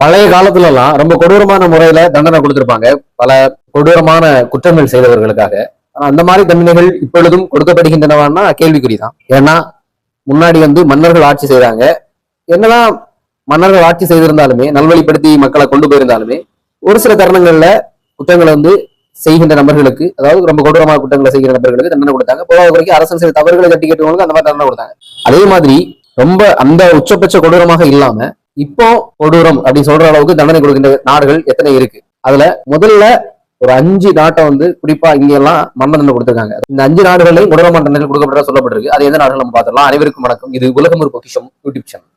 பழைய காலத்துல எல்லாம் ரொம்ப கொடூரமான முறையில தண்டனை கொடுத்திருப்பாங்க. பல கொடூரமான குற்றங்கள் செய்தவர்களுக்காக. ஆனா அந்த மாதிரி தண்டனைகள் இப்பொழுதும் கொடுக்கப்படுகின்றனவான்னா கேள்விக்குறிதான். ஏன்னா முன்னாடி வந்து மன்னர்கள் ஆட்சி செய்றாங்க என்னதான் மன்னர்கள் ஆட்சி செய்திருந்தாலுமே நல்வழிப்படுத்தி மக்களை கொண்டு போயிருந்தாலுமே ஒரு சில தருணங்கள்ல குற்றங்களை வந்து செய்கின்ற நபர்களுக்கு அதாவது ரொம்ப கொடூரமான குற்றங்களை செய்கிற நபர்களுக்கு தண்டனை கொடுத்தாங்க. பொதுவாக வரைக்கும் அரசு செய்த தவறுகளை தட்டி கேட்டவங்களுக்கு அந்த மாதிரி தண்டனை கொடுத்தாங்க. அதே மாதிரி ரொம்ப அந்த உச்சபட்ச கொடூரமாக இல்லாம இப்போ கொடூரம் அப்படின்னு சொல்ற அளவுக்கு தண்டனை கொடுக்கின்ற நாடுகள் எத்தனை இருக்கு? அதுல முதல்ல ஒரு அஞ்சு நாட்டை வந்து குறிப்பா இங்க எல்லாம் மரண தண்டனை கொடுத்திருக்காங்க. இந்த அஞ்சு நாடுகளில் கொடூரமான தண்டனை கொடுக்கப்பட்டதா சொல்லப்பட்டிருக்கு. அது எந்த நாடுகள் நம்ம பார்த்துடலாம். அனைவருக்கும் வணக்கம். இது உலகம் ஒரு பொக்கிஷம் யூடியூப் சேனல்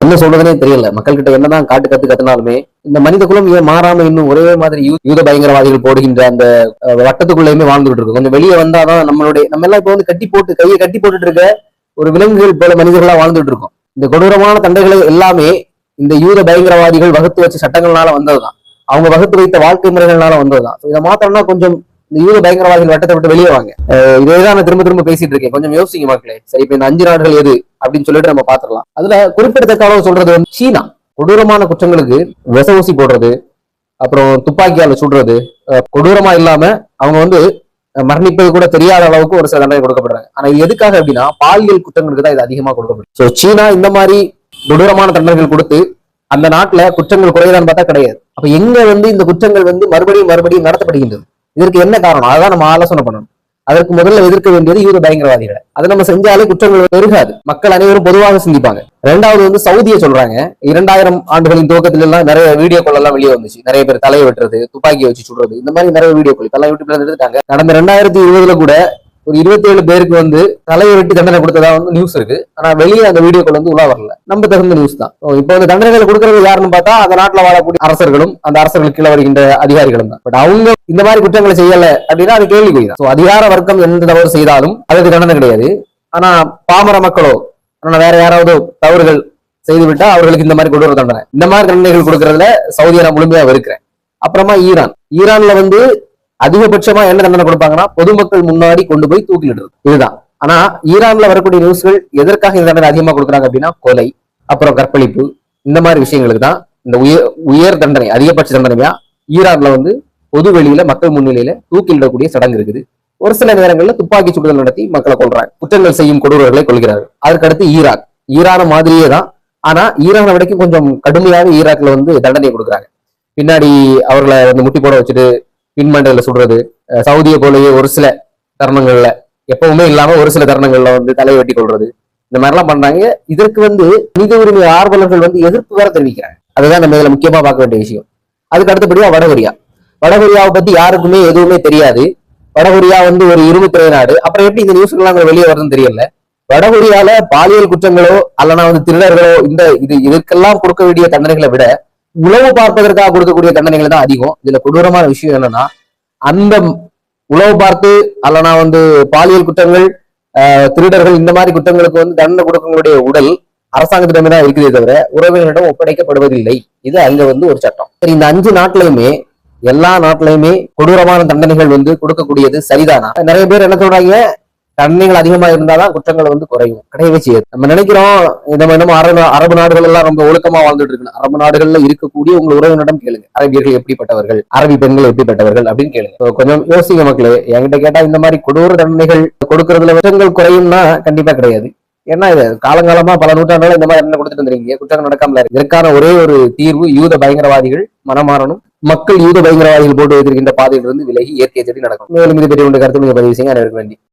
என்ன சொல்றதுனே தெரியல. மக்கள்கிட்ட என்னதான் காட்டு கத்து கத்துனாலுமே இந்த மனித குலம் ஏன் மாறாம இன்னும் ஒரே மாதிரி யூத பயங்கரவாதிகள் போடுகின்ற அந்த வட்டத்துக்குள்ளயுமே வட்டத்துக்குள்ளேயுமே வாழ்ந்துட்டு இருக்கு கொஞ்சம் வெளியே வந்தாதான் நம்மளுடைய நம்ம எல்லாம் இப்ப வந்து கட்டி போட்டு கையை கட்டி போட்டுட்டு இருக்க ஒரு விலங்குகள் போல மனிதர்களா வாழ்ந்துட்டு இருக்கோம் இந்த கொடூரமான தண்டைகளை எல்லாமே இந்த யூத பயங்கரவாதிகள் வகுத்து வச்ச சட்டங்கள்னால வந்ததுதான். அவங்க வகுத்து வைத்த வாழ்க்கை முறைகள்னால வந்ததுதான். இதை மாத்திரம்னா கொஞ்சம் இந்த யூத பயங்கரவாதிகள் வட்டத்தை விட்டு வெளியே வாங்க. அஹ், இதேதான் நான் திரும்ப திரும்ப பேசிட்டு இருக்கேன். கொஞ்சம் யோசிங்க மக்களே. சரி இப்ப இந்த அஞ்சு நாடுகள் எது? அப்படின்னு சொல்லிட்டு நம்ம பாத்துக்கலாம் அதுல குறிப்பிடத்தக்க அளவு சொல்றது வந்து சீனா. கொடூரமான குற்றங்களுக்கு விச ஊசி போடுறது அப்புறம் துப்பாக்கியால சுடுறது கொடூரமா இல்லாம அவங்க வந்து மரணிப்பது கூட தெரியாத அளவுக்கு ஒரு சில தண்டனை கொடுக்கப்படுறாங்க. ஆனா இது எதுக்காக அப்படின்னா பாலியல் குற்றங்களுக்கு தான் இது அதிகமா கொடுக்கப்படுது. ஸோ சீனா இந்த மாதிரி கொடூரமான தண்டனைகள் கொடுத்து அந்த நாட்டுல குற்றங்கள் குறையதான்னு பார்த்தா கிடையாது. அப்ப எங்க வந்து இந்த குற்றங்கள் வந்து மறுபடியும் மறுபடியும் நடத்தப்படுகின்றது? இதற்கு என்ன காரணம்? அதான் நம்ம ஆலோசனை பண்ணணும். அதற்கு முதல்ல எதிர்க்க வேண்டியது யூத பயங்கரவாதிகளை. அதை நம்ம செஞ்சாலே குற்றங்கள் பெருகாது. மக்கள் அனைவரும் பொதுவாக சிந்திப்பாங்க. ரெண்டாவது வந்து சவுதியை சொல்றாங்க. இரண்டாயிரம் ஆண்டுகளின் துவக்கத்துல எல்லாம் நிறைய வீடியோக்கள் எல்லாம் வெளியே வந்துச்சு. நிறைய பேர் தலையை வெட்டுறது துப்பாக்கி வச்சு சுடுறது இந்த மாதிரி நிறைய வீடியோக்கள் இப்பெல்லாம் யூடியூப்ல இருந்து எடுத்துட்டாங்க கடந்த ரெண்டாயிரத்தி இருபதுல கூட ஒரு இருபத்தி ஏழு பேருக்கு வந்து தலையை வெட்டி தண்டனை கொடுத்ததா வந்து நியூஸ் இருக்கு. ஆனா வெளியே அந்த வீடியோக்கள் வந்து உலா வரல. நம்ம தகுந்த நியூஸ் தான். இப்போ வந்து தண்டனைகள் கொடுக்கறது யாருன்னு பார்த்தா அந்த நாட்டுல வாழக்கூடிய அரசர்களும் அந்த அரசர்கள் கீழே வருகின்ற அதிகாரிகளும் தான். பட் அவங்க இந்த மாதிரி குற்றங்களை செய்யல அப்படின்னா அது கேள்விக்குறி தான். அதிகார வர்க்கம் எந்த தவறு செய்தாலும் அதுக்கு தண்டனை கிடையாது. ஆனா பாமர மக்களோ ஆனா வேற யாராவது தவறுகள் செய்துவிட்டா அவர்களுக்கு இந்த மாதிரி கொடூர தண்டனை. இந்த மாதிரி தண்டனைகள் கொடுக்கறதுல சவுதி நான் முழுமையா வெறுக்கிறேன். அப்புறமா ஈரான். ஈரான்ல வந்து அதிகபட்சமா என்ன தண்டனை கொடுப்பாங்கன்னா பொதுமக்கள் முன்னாடி கொண்டு போய் தூக்கிலிடுறது. இதுதான். ஆனா ஈரான்ல வரக்கூடிய நியூஸ்கள் எதற்காக இந்த தண்டனை அதிகமா கொடுக்குறாங்க அப்படின்னா கொலை அப்புறம் கற்பழிப்பு இந்த மாதிரி விஷயங்களுக்கு தான் இந்த உயர் உயர் தண்டனை அதிகபட்ச தண்டனையா ஈரான்ல வந்து பொது வெளியில மக்கள் முன்னிலையில தூக்கிலிடக்கூடிய சடங்கு இருக்குது. ஒரு சில நேரங்களில் துப்பாக்கி சுடுதல் நடத்தி மக்களை கொள்றாங்க குற்றங்கள் செய்யும் கொடூரர்களை கொள்கிறார்கள் அதற்கடுத்து ஈராக். ஈரான மாதிரியே தான். ஆனா ஈரானை விடக்கும் கொஞ்சம் கடுமையாக ஈராக்ல வந்து தண்டனை கொடுக்குறாங்க. பின்னாடி அவர்களை வந்து முட்டி போட வச்சுட்டு பின்மண்டல சுடுறது சவுதியை போலவே ஒரு சில தருணங்கள்ல எப்பவுமே இல்லாம ஒரு சில தருணங்கள்ல வந்து தலை வெட்டி கொள்றது. இந்த மாதிரிலாம் பண்றாங்க. இதற்கு வந்து மனித உரிமை ஆர்வலர்கள் வந்து எதிர்ப்பு வேற தெரிவிக்கிறாங்க. அதுதான் நம்ம இதுல முக்கியமா பார்க்க வேண்டிய விஷயம். அதுக்கு அடுத்தபடியா வடகொரியா. வடகொரியாவை பத்தி யாருக்குமே எதுவுமே தெரியாது. வடகொரியா வந்து ஒரு இரும்பு திரை நாடு. அப்புறம் எப்படி இந்த நியூஸ் எல்லாம் வெளியே வருதுன்னு தெரியல. வடகொரியால பாலியல் குற்றங்களோ அல்லனா வந்து திருடர்களோ இந்த இது இதுக்கெல்லாம் கொடுக்க வேண்டிய தண்டனைகளை விட உளவு பார்ப்பதற்காக கொடுக்கக்கூடிய தண்டனைகள் தான் அதிகம். இதுல கொடூரமான விஷயம் என்னன்னா அந்த உளவு பார்த்து அல்லனா வந்து பாலியல் குற்றங்கள் ஆஹ், திருடர்கள் இந்த மாதிரி குற்றங்களுக்கு வந்து தண்டனை கொடுக்கக்கூடிய உடல் அரசாங்கத்திடமே தான் இருக்குதே தவிர உறவினரிடம் ஒப்படைக்கப்படுவதில்லை. இது அங்க வந்து ஒரு சட்டம். சரி இந்த அஞ்சு நாட்டிலையுமே எல்லா நாட்டிலையுமே கொடூரமான தண்டனைகள் வந்து கொடுக்கக்கூடியது சரிதானா? நிறைய பேர் என்ன சொல்றாங்க தண்டனைகள் அதிகமா இருந்தாதான் குற்றங்கள் வந்து குறையும். கிடையவே செய்யாது. நம்ம நினைக்கிறோம் நம்ம என்னமோ அரபு அரபு நாடுகள் எல்லாம் ரொம்ப ஒழுக்கமா வாழ்ந்துட்டு இருக்கு அரபு நாடுகள்ல இருக்கக்கூடிய உங்க உறவினரிடம் கேளுங்க. அரபியர்கள் எப்படிப்பட்டவர்கள்? அரபி பெண்கள் எப்படிப்பட்டவர்கள்? அப்படின்னு கேளுங்க. கொஞ்சம் யோசிங்க மக்களே. என்கிட்ட கேட்டா இந்த மாதிரி கொடூர தண்டனைகள் கொடுக்கறதுல குற்றங்கள் குறையும்னா கண்டிப்பா கிடையாது. ஏன்னா இது காலங்காலமா பல நூற்றாண்டுகள் இந்த மாதிரி என்ன கொடுத்துட்டு இருந்தீங்க குற்றங்கள் நடக்காமல இதற்கான ஒரே ஒரு தீர்வு யூத பயங்கரவாதிகள் மனமாறணும். மக்கள் யூத பயங்கரவாதிகள் போட்டு வைத்திருக்கின்ற பாதையிலிருந்து விலகி இயற்கை செடி நடக்கும் மேலும் இது பெரிய ஒன்று கருத்து நீங்க பதிவு செய்ய அனைவருக்கும் நன்றி.